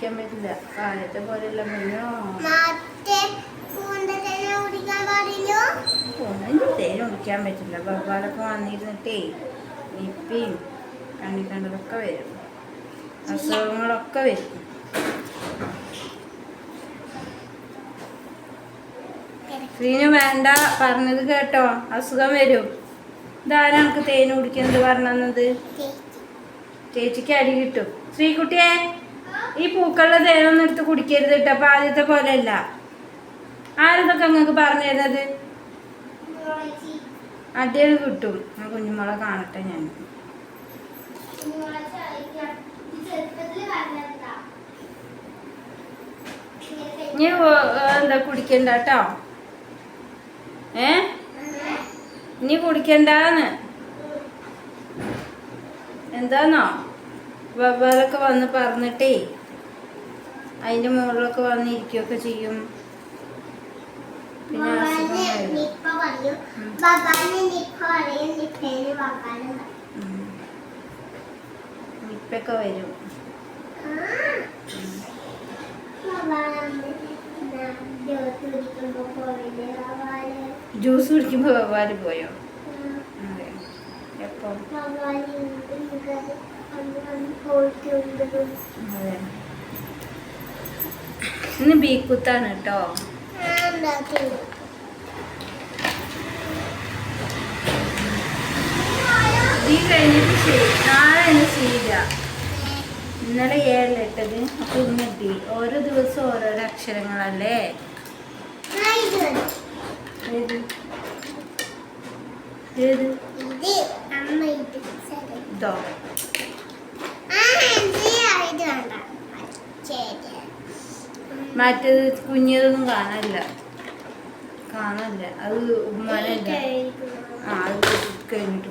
കുടിക്കാൻ പറ്റില്ല. ആദ്യത്തെ പോലെയല്ല മഞ്ഞോ ഒന്നിന്റെ തേനും കുടിക്കാൻ പറ്റില്ല. ബാബാലൊക്കെ വന്നിരുന്നിട്ടേ നിപ്പിയും കണ്ണിക്കണ്ടതൊക്കെ വരും. അസുഖങ്ങളൊക്കെ വരും. ശ്രീനു വേണ്ട. പറഞ്ഞത് കേട്ടോ. അസുഖം വരും. ഇതാരാ നമുക്ക് തേൻ കുടിക്കുന്നത് പറഞ്ഞത്? ചേച്ചിക്ക് അടി കിട്ടും. ശ്രീകുട്ടിയെ. ഈ പൂക്കളുടെ തേനൊന്നും എടുത്ത് കുടിക്കരുത് കേട്ടോ. അപ്പൊ ആദ്യത്തെ പോലെയല്ല. ആരതൊക്കെ നിങ്ങൾക്ക് പറഞ്ഞു തരുന്നത്? അടിയത് കിട്ടും. ആ കുഞ്ഞുമോളെ കാണട്ടെ ഞാൻ. എന്താ കുടിക്കണ്ട കേട്ടോ? ഏ? ഇനി കുടിക്കണ്ടാന്ന്. എന്താന്നോ? വവ്വാലൊക്കെ വന്ന് പറഞ്ഞിട്ടേ. അതിന്റെ മുകളിലൊക്കെ വന്ന് ഇരിക്കുകയൊക്കെ ചെയ്യും. പിന്നെ വരും. നിപ്പൊക്കെ ജ്യൂസ് കുടിക്കുമ്പോൾ വവ്വാൽ പോയോ? എപ്പം? അതെ. ഇന്ന് ബീക്കുത്താണ് കേട്ടോ. ഈ കഴിഞ്ഞിട്ട് ശരി. നാളെ ഇന്ന് ശീല ഇന്നലെ ഏഴിലിട്ടത് അപ്പൊ ഇന്ന് ഡി ഓരോ ദിവസം ഓരോരോ അക്ഷരങ്ങളല്ലേ? ഏത്? ഏത്? ഇത്. ശരി. മറ്റേത് കുഞ്ഞതൊന്നും കാണാനില്ല. കാണാനില്ല. അത് ഉമ്മാനല്ല. ആ അത് കഴിഞ്ഞിട്ട്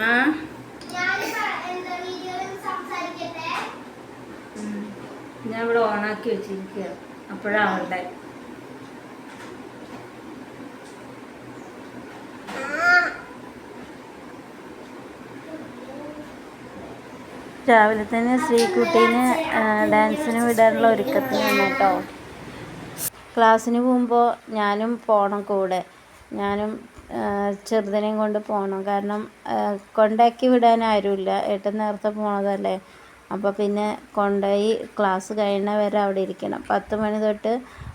ആ? ഞാൻ ഇവിടെ ഓണാക്കി വെച്ചിരിക്കുക അപ്പോഴാവണ്ടേ രാവിലെ തന്നെ ശ്രീകുട്ടീനെ ഡാൻസിന് വിടാനുള്ള ഒരുക്കത്തിനാണ് കേട്ടോ. ക്ലാസ്സിന് പോകുമ്പോൾ ഞാനും പോകണം കൂടെ. ഞാനും ചെറുതിനെയും കൊണ്ട് പോകണം കാരണം കൊണ്ടാക്കി വിടാൻ ആരുമില്ല. ഏട്ടൻ നേരത്തെ പോണതല്ലേ. അപ്പോൾ പിന്നെ കൊണ്ടുപോയി ക്ലാസ് കഴിയണ വരെ അവിടെ ഇരിക്കണം. പത്ത് മണി തൊട്ട്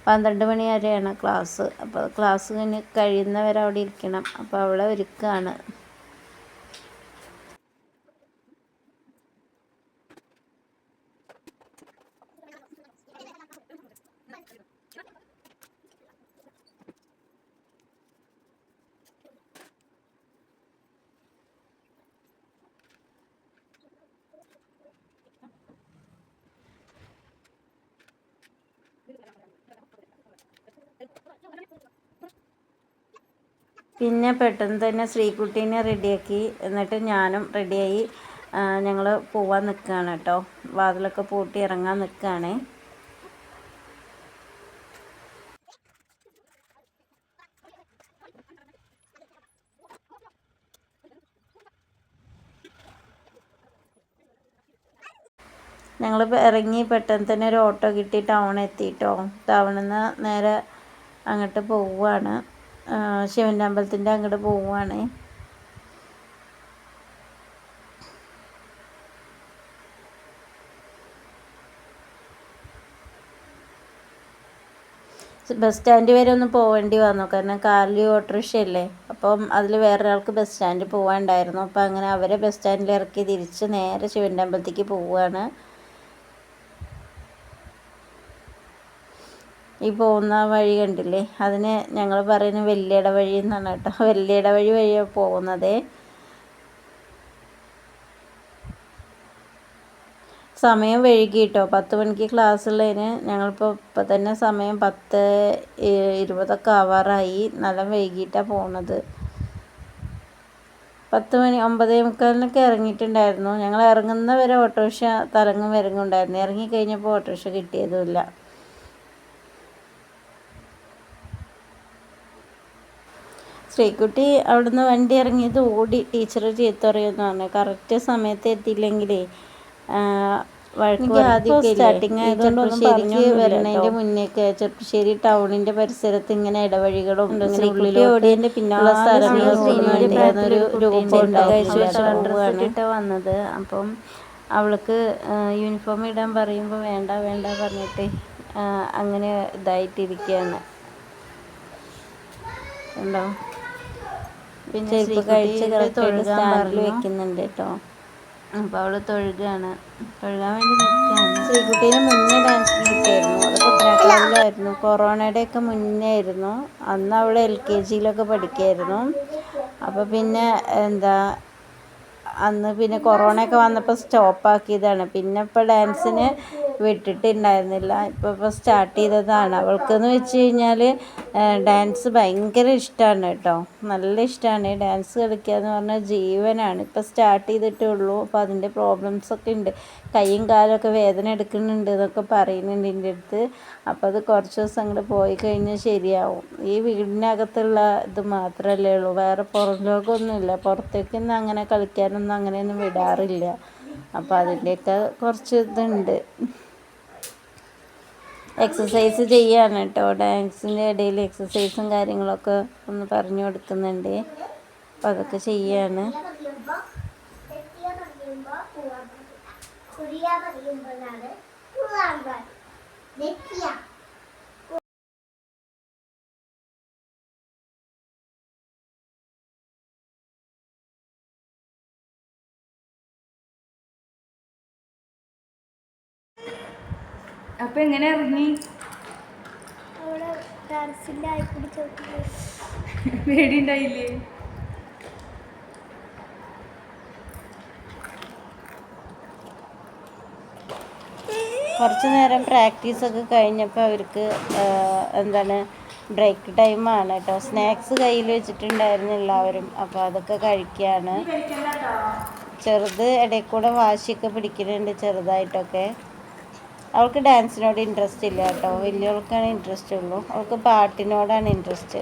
പന്ത്രണ്ട് മണി വരെയാണ് ക്ലാസ്. അപ്പോൾ ക്ലാസ് കഴിഞ്ഞ് കഴിയുന്ന വരെ അവിടെ ഇരിക്കണം. അപ്പോൾ അവളെ ഒരുക്കുകയാണ് പിന്നെ പെട്ടെന്ന് തന്നെ ശ്രീകുട്ടീനെ റെഡിയാക്കി. എന്നിട്ട് ഞാനും റെഡിയായി. ഞങ്ങൾ പോവാൻ നിൽക്കുകയാണ് കേട്ടോ. വാതിലൊക്കെ പൂട്ടി ഇറങ്ങാൻ നിൽക്കുകയാണ് ഞങ്ങൾ ഇറങ്ങി പെട്ടെന്ന് തന്നെ ഒരു ഓട്ടോ കിട്ടി ടൗൺ എത്തിയിട്ടോ ടൗണിൽ നിന്ന് നേരെ അങ്ങോട്ട് പോവുകയാണ് ശിവന്റെ അമ്പലത്തിന്റെ അങ്ങോട്ട് പോവുകയാണ് ബസ് സ്റ്റാൻഡ് വരെ ഒന്ന് പോവേണ്ടി വന്നു. കാരണം കാറിൽ ഓട്ടോറിക്ഷയല്ലേ. അപ്പം അതിൽ വേറൊരാൾക്ക് ബസ് സ്റ്റാൻഡിൽ പോകാനുണ്ടായിരുന്നു അപ്പം അങ്ങനെ അവരെ ബസ് സ്റ്റാൻഡിൽ ഇറക്കി തിരിച്ച് നേരെ ശിവന്റെ അമ്പലത്തേക്ക് പോവുകയാണ് ഈ പോകുന്ന വഴി കണ്ടില്ലേ? അതിന് ഞങ്ങൾ പറയുന്നത് വലിയട വഴി എന്നാണ് കേട്ടോ. വലിയട വഴി വഴിയാണ് പോകുന്നത്. സമയം വൈകി കേട്ടോ പത്ത് മണിക്ക് ക്ലാസ് ഉള്ളതിന് ഞങ്ങളിപ്പോൾ ഇപ്പം തന്നെ സമയം പത്ത് ഇരുപതൊക്കെ ആവാറായി. നല്ല വൈകിട്ടാണ് പോണത്. പത്ത് മണി ഒമ്പതേ മുക്കാലിനൊക്കെ ഇറങ്ങിയിട്ടുണ്ടായിരുന്നു. ഞങ്ങൾ ഇറങ്ങുന്ന വരെ ഓട്ടോറിക്ഷ തലങ്ങും വരങ്ങും ഉണ്ടായിരുന്നു. ഇറങ്ങി കഴിഞ്ഞപ്പോൾ ഓട്ടോറിക്ഷ കിട്ടിയതുമില്ല ശ്രീകുട്ടി അവിടുന്ന് വണ്ടി ഇറങ്ങിയത് ഓടി. ടീച്ചർ ചീത്ത പറഞ്ഞു കറക്റ്റ് സമയത്ത് എത്തിയില്ലെങ്കിലേ സ്റ്റാർട്ടിങ് ആയതുകൊണ്ട് ശരിക്ക് വരണതിന്റെ മുന്നേക്ക് ചെറുപ്പശ്ശേരി ടൗണിന്റെ പരിസരത്ത് ഇങ്ങനെ ഇടവഴികളും ഓടിയതിന്റെ പിന്നാലെ വന്നത്. അപ്പം അവൾക്ക് യൂണിഫോം ഇടാൻ പറയുമ്പോൾ വേണ്ട വേണ്ട പറഞ്ഞിട്ട് അങ്ങനെ ഇതായിട്ടിരിക്കുകയാണ്. ഉണ്ടോ? പിന്നെ ചെരുപ്പ് കഴിച്ച് സ്റ്റാൻഡിൽ വെക്കുന്നുണ്ട് കേട്ടോ. അപ്പോൾ അവൾ തൊഴുകയാണ് തൊഴുകാൻ വേണ്ടി നിൽക്കുകയാണ് ശ്രീകുട്ടീനെ മുന്നേ ഡാൻസ് കിട്ടിയായിരുന്നു അത് കുട്ടനാട്ടിലായിരുന്നു. കൊറോണയുടെ ഒക്കെ മുന്നേ ആയിരുന്നു. അന്ന് അവൾ എൽ കെ ജിയിലൊക്കെ പഠിക്കായിരുന്നു. അപ്പോൾ പിന്നെ എന്താ അന്ന് പിന്നെ കൊറോണ ഒക്കെ വന്നപ്പോൾ സ്റ്റോപ്പ് ആക്കിയതാണ്. പിന്നെ ഇപ്പോൾ ഡാൻസിന് വിട്ടിട്ടുണ്ടായിരുന്നില്ല. ഇപ്പോൾ ഇപ്പോൾ സ്റ്റാർട്ട് ചെയ്തതാണ്. അവൾക്കെന്ന് വെച്ച് കഴിഞ്ഞാൽ ഡാൻസ് ഭയങ്കര ഇഷ്ടമാണ് കേട്ടോ. നല്ല ഇഷ്ടമാണ് ഡാൻസ് കളിക്കുക എന്ന് പറഞ്ഞാൽ ജീവനാണ്. ഇപ്പോൾ സ്റ്റാർട്ട് ചെയ്തിട്ടേ ഉള്ളൂ. അപ്പോൾ അതിന്റെ പ്രോബ്ലംസ് ഒക്കെ ഉണ്ട്. കൈയും കാലൊക്കെ വേദന എടുക്കുന്നുണ്ട് എന്നൊക്കെ പറയുന്നുണ്ട് എന്റെ അടുത്ത്. അപ്പോൾ അത് കുറച്ച് ദിവസം അങ്ങോട്ട് പോയി കഴിഞ്ഞാൽ ശരിയാവും. ഈ വീടിനകത്തുള്ള ഇത് മാത്രമല്ലേ ഉള്ളൂ. വേറെ പുറം ലോകമൊന്നുമില്ല. പുറത്തേക്കൊന്നും അങ്ങനെ കളിക്കാനൊന്നും അങ്ങനെയൊന്നും വിടാറില്ല. അപ്പോൾ അതിന്റെയൊക്കെ കുറച്ച് ഇതുണ്ട്. എക്സസൈസ് ചെയ്യാണ് കേട്ടോ ഡാൻസിന്റെ ഇടയിൽ എക്സസൈസും കാര്യങ്ങളൊക്കെ ഒന്ന് പറഞ്ഞു കൊടുക്കുന്നുണ്ട്. അപ്പോൾ അതൊക്കെ ചെയ്യാണ്. കുടിയ പറയുമ്പോഴാണ് അപ്പൊ എങ്ങനെ ഇറങ്ങി പേടി ഉണ്ടായില്ലേ കുറച്ച് നേരം പ്രാക്ടീസ് ഒക്കെ കഴിഞ്ഞപ്പോൾ അവർക്ക് എന്താണ് ബ്രേക്ക് ടൈമാണ് കേട്ടോ. സ്നാക്സ് കയ്യിൽ വെച്ചിട്ടുണ്ടായിരുന്നു എല്ലാവരും. അപ്പോൾ അതൊക്കെ കഴിക്കുകയാണ് ചെറുത് ഇടയിൽ കൂടെ വാശിയൊക്കെ പിടിക്കുന്നുണ്ട് ചെറുതായിട്ടൊക്കെ. അവൾക്ക് ഡാൻസിനോട് ഇൻട്രസ്റ്റ് ഇല്ല കേട്ടോ. വലിയവൾക്കാണ് ഇൻട്രസ്റ്റ് ഉള്ളൂ. അവൾക്ക് പാട്ടിനോടാണ് ഇൻട്രസ്റ്റ്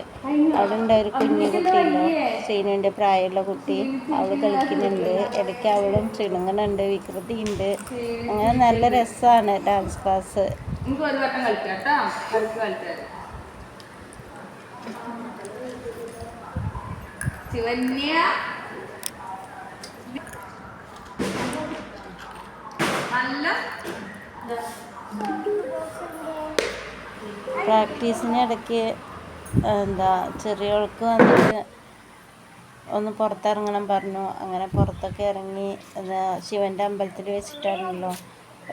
അവിടെ ഉണ്ട് ഒരു കുഞ്ഞു കുട്ടിയുണ്ട്. സീനുവിന്റെ പ്രായമുള്ള കുട്ടി. അവൾ കളിക്കുന്നുണ്ട്. ഇടയ്ക്ക് അവളും ചിണുങ്ങണുണ്ട് വികൃതി ഉണ്ട് അങ്ങനെ നല്ല രസമാണ് ഡാൻസ് ക്ലാസ് ശിവന്യ. പ്രാക്ടീസിന് ഇടയ്ക്ക് എന്താ ചെറിയവൾക്ക് വന്നിട്ട് ഒന്ന് പുറത്തിറങ്ങണം പറഞ്ഞു. അങ്ങനെ പുറത്തൊക്കെ ഇറങ്ങി ശിവന്റെ അമ്പലത്തിൽ വെച്ചിട്ടാണല്ലോ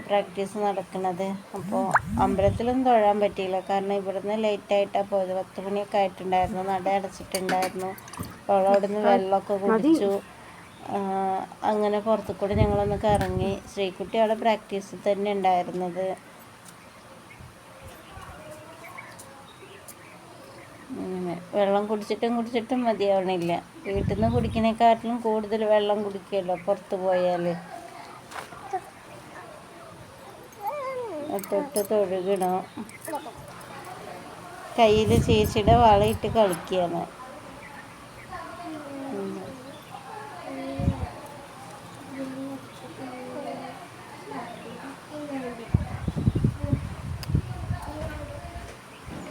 പ്രാക്ടീസ് നടക്കുന്നത്. അപ്പോൾ അമ്പലത്തിലൊന്നും തൊഴാൻ പറ്റിയില്ല. കാരണം ഇവിടുന്ന് ലേറ്റായിട്ടാണ് പോയത്. പത്ത് മണിയൊക്കെ ആയിട്ടുണ്ടായിരുന്നു. നട അടച്ചിട്ടുണ്ടായിരുന്നു. അപ്പോൾ അവിടുന്ന് വെള്ളമൊക്കെ കുടിച്ചു. അങ്ങനെ പുറത്തു കൂടെ ഞങ്ങളൊന്ന് കറങ്ങി. ശ്രീകുട്ടി അവിടെ പ്രാക്ടീസ് തന്നെ ഉണ്ടായിരുന്നത്. വെള്ളം കുടിച്ചിട്ടും കുടിച്ചിട്ടും മതിയാവണില്ല. വീട്ടിൽ നിന്ന് കുടിക്കണേക്കാട്ടിലും കൂടുതൽ വെള്ളം കുടിക്കുമല്ലോ പുറത്ത് പോയാൽ തൊട്ട് തൊഴുകണം. കയ്യിൽ ചേച്ചിയുടെ വളയിട്ട് കളിക്കുകയാണ്.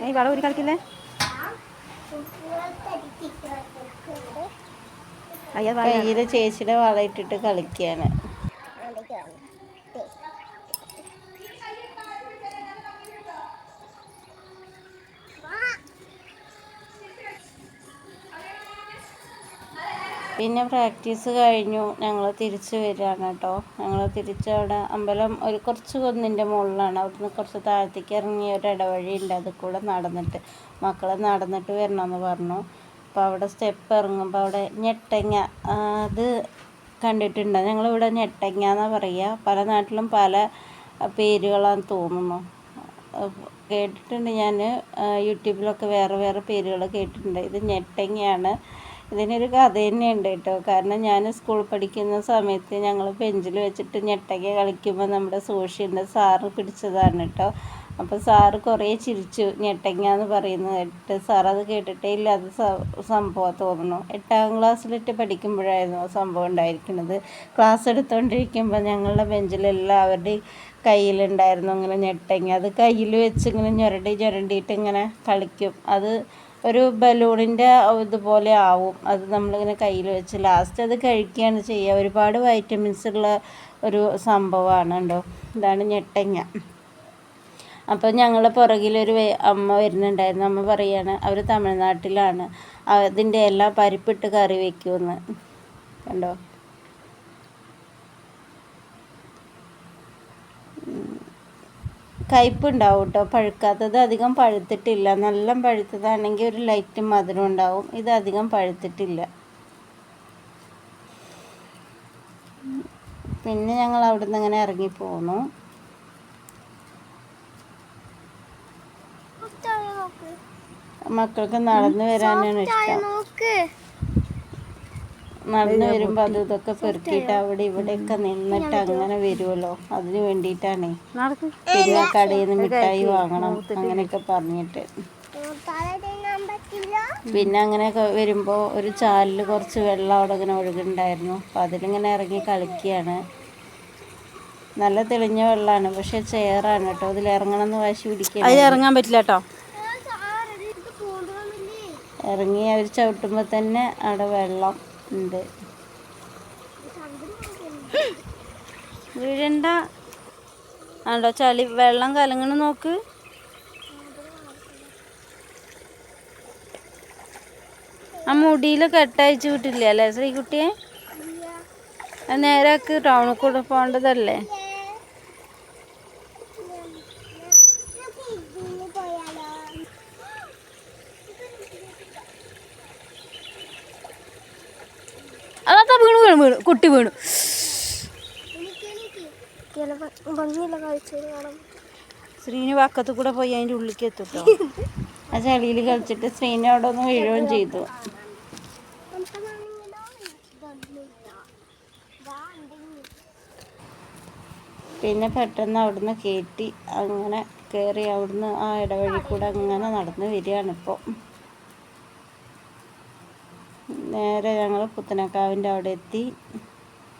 ഈ വള ഒരു കളിക്കില്ലേ? കയ്യിൽ ചേച്ചിയുടെ വളയിട്ടിട്ട് കളിക്കുകയാണ് പിന്നെ പ്രാക്ടീസ് കഴിഞ്ഞു. ഞങ്ങൾ തിരിച്ച് വരികയാണ് കേട്ടോ. ഞങ്ങൾ തിരിച്ച് അവിടെ അമ്പലം ഒരു കുറച്ച് കുന്നിന്റെ മുകളിലാണ്. അവിടുന്ന് കുറച്ച് താഴത്തേക്ക് ഇറങ്ങിയ ഒരു ഇടവഴി ഉണ്ട് അതിൽ കൂടെ നടന്നിട്ട് മക്കൾ നടന്നിട്ട് വരണമെന്ന് പറഞ്ഞു. അപ്പോൾ അവിടെ സ്റ്റെപ്പ് ഇറങ്ങുമ്പോൾ അവിടെ ഞെട്ടങ്ങ അത് കണ്ടിട്ടുണ്ടോ. ഞങ്ങളിവിടെ ഞെട്ടങ്ങ എന്നാണ് പറയുക പല നാട്ടിലും പല പേരുകളാന്ന് തോന്നുന്നു. കേട്ടിട്ടുണ്ട് ഞാൻ യൂട്യൂബിലൊക്കെ വേറെ വേറെ പേരുകൾ കേട്ടിട്ടുണ്ട്. ഇത് ഞെട്ടങ്ങയാണ്. ഇതിനൊരു കഥ തന്നെയുണ്ട് കേട്ടോ. കാരണം ഞാൻ സ്കൂൾ പഠിക്കുന്ന സമയത്ത് ഞങ്ങൾ ബെഞ്ചിൽ വെച്ചിട്ട് ഞെട്ടങ്ങ കളിക്കുമ്പോൾ നമ്മുടെ സോഷ്യലിന്റെ സാറ് പിടിച്ചതാണ് കേട്ടോ. അപ്പോൾ സാറ് കുറേ ചിരിച്ചു. ഞെട്ടങ്ങ എന്ന് പറയുന്നത് കേട്ട് സാർ അത് കേട്ടിട്ടേ ഇല്ലാത്ത സംഭവം തോന്നുന്നു. എട്ടാം ക്ലാസ്സിലിട്ട് പഠിക്കുമ്പോഴായിരുന്നു ആ സംഭവം ഉണ്ടായിരിക്കുന്നത്. ക്ലാസ് എടുത്തുകൊണ്ടിരിക്കുമ്പോൾ ഞങ്ങളുടെ ബെഞ്ചിൽ എല്ലാവരുടെയും കയ്യിലുണ്ടായിരുന്നു ഇങ്ങനെ ഞെട്ടങ്ങ. അത് കയ്യിൽ വെച്ച് ഇങ്ങനെ ഞൊരണ്ടി ഞൊരണ്ടിയിട്ട് ഇങ്ങനെ കളിക്കും. അത് ഒരു ബലൂണിന്റെ ഇതുപോലെ ആവും. അത് നമ്മളിങ്ങനെ കയ്യിൽ വെച്ച് ലാസ്റ്റ് അത് കഴിക്കുകയാണ് ചെയ്യുക. ഒരുപാട് വൈറ്റമിൻസ് ഉള്ള ഒരു സംഭവമാണ് കേട്ടോ. ഇതാണ് ഞെട്ടങ്ങ. അപ്പോൾ ഞങ്ങളുടെ പുറകിലൊരു അമ്മ വരുന്നുണ്ടായിരുന്നു. അമ്മ പറയാണ് അവർ തമിഴ്നാട്ടിലാണ്. അതിന്റെ എല്ലാം പരിപ്പിട്ട് കറി വെക്കുമെന്ന്. കണ്ടോ? കയ്പുണ്ടാവും കേട്ടോ പഴുക്കാത്തത് അധികം പഴുത്തിട്ടില്ല. നല്ല പഴുത്തതാണെങ്കിൽ ഒരു ലൈറ്റ് മധുരം ഉണ്ടാവും. ഇത് അധികം പഴുത്തിട്ടില്ല. പിന്നെ ഞങ്ങൾ അവിടെ നിന്ന് ഇങ്ങനെ ഇറങ്ങി പോന്നു നോക്ക് മക്കൾക്ക് നടന്നു വരാനാണ് ഇഷ്ടം. നടന്നു വരുമ്പോൾ അത് ഇതൊക്കെ പെറുക്കിയിട്ട് അവിടെ ഇവിടെ ഒക്കെ നിന്നിട്ട് അങ്ങനെ വരുമല്ലോ അതിന് വേണ്ടിയിട്ടാണേ. പിന്നെ കടയിൽ നിന്ന് മിഠായി വാങ്ങണം അങ്ങനെയൊക്കെ പറഞ്ഞിട്ട്. പിന്നെ അങ്ങനെയൊക്കെ വരുമ്പോൾ ഒരു ചാലിൽ കുറച്ച് വെള്ളം അവിടെ ഇങ്ങനെ ഒഴുകുന്നുണ്ടായിരുന്നു. അപ്പോൾ അതിലിങ്ങനെ ഇറങ്ങി കളിക്കുകയാണ്. നല്ല തെളിഞ്ഞ വെള്ളമാണ് പക്ഷെ ചെയറാണ് കേട്ടോ. അതിൽ ഇറങ്ങണം എന്ന് വാശി പിടിക്കുക അതിൽ ഇറങ്ങാൻ പറ്റില്ല കേട്ടോ. ഇറങ്ങി അവർ ചവിട്ടുമ്പോൾ തന്നെ അവിടെ വെള്ളം ഉണ്ട്. വീഴണ്ട. ആണ്ടോ ചളി വെള്ളം കലങ്ങണ നോക്ക്. ആ മുടിയിൽ കെട്ടയച്ചു വിട്ടില്ല അല്ലേ ശ്രീകുട്ടിയെ? നേരെ നേരാക്ക് ടൗണിൽ കൂടെ പോകേണ്ടതല്ലേ പോയാലോ അതാ വീണു വീണു കുട്ടി വീണു. ശ്രീനി വക്കത്ത് കൂടെ പോയി അതിന്റെ ഉള്ളിലേക്ക് എത്തുട്ടോ ആ ചളിയിൽ കളിച്ചിട്ട് ശ്രീനെ അവിടെ ഒന്ന് വീഴുകയും ചെയ്തു. പിന്നെ പെട്ടെന്ന് അവിടുന്ന് കയറ്റി അങ്ങനെ കയറി അവിടുന്ന് ആ ഇടവഴി കൂടെ അങ്ങനെ നടന്ന് വരികയാണ് ഇപ്പോൾ നേരെ ഞങ്ങൾ പുത്തനക്കാവിന്റെ അവിടെ എത്തി.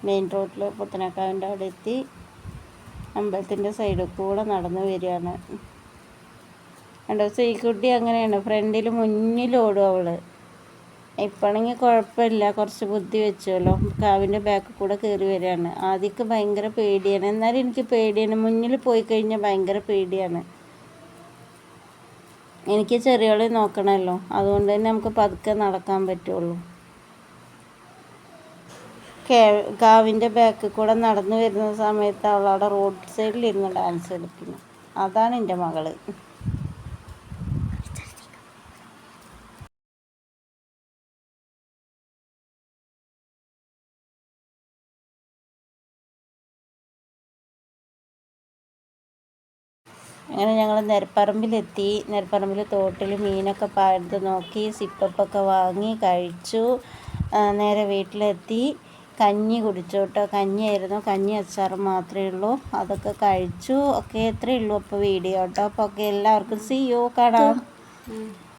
മെയിൻ റോഡിൽ പുത്തനക്കാവിന്റെ അവിടെ എത്തി. അമ്പലത്തിന്റെ സൈഡിൽ കൂടെ നടന്ന് വരികയാണ്. രണ്ടു ദിവസം ഈ കുട്ടി അങ്ങനെയാണ്. ഫ്രണ്ടിൽ മുന്നിലോടും അവൾ ഇപ്പോഴെങ്കിൽ കുഴപ്പമില്ല. കുറച്ച് ബുദ്ധി വെച്ചല്ലോ കാവിന്റെ ബാക്കിൽ കൂടെ കയറി വരികയാണ്. ആദ്യമൊക്കെ ഭയങ്കര പേടിയാണ്. എന്നാലും എനിക്ക് പേടിയാണ്. മുന്നിൽ പോയി കഴിഞ്ഞാൽ ഭയങ്കര പേടിയാണ്. എനിക്ക് ചെറിയോളെ നോക്കണമല്ലോ. അതുകൊണ്ട് തന്നെ നമുക്ക് പതുക്കെ നടക്കാൻ പറ്റുള്ളൂ. കാവിന്റെ ബാക്കിൽ കൂടെ നടന്നു വരുന്ന സമയത്ത് അവൾ അവിടെ റോഡ് സൈഡിലിരുന്ന് ഡാൻസ് കളിക്കുന്നു. അതാണ് എന്റെ മകൾ. അങ്ങനെ ഞങ്ങൾ നെരപ്പറമ്പിലെത്തി നെരപ്പറമ്പിൽ തോട്ടിൽ മീനൊക്കെ പാടുത്ത് നോക്കി സിപ്പപ്പൊക്കെ വാങ്ങി കഴിച്ചു. നേരെ വീട്ടിലെത്തി. കഞ്ഞി കുടിച്ചു കേട്ടോ കഞ്ഞിയായിരുന്നു. കഞ്ഞി അച്ചാർ മാത്രമേ ഉള്ളൂ. അതൊക്കെ കഴിച്ചു. ഒക്കെ എത്രയേ ഉള്ളൂ അപ്പോൾ വീഡിയോ കേട്ടോ. അപ്പോൾ ഒക്കെ എല്ലാവർക്കും സി യു കാണാം.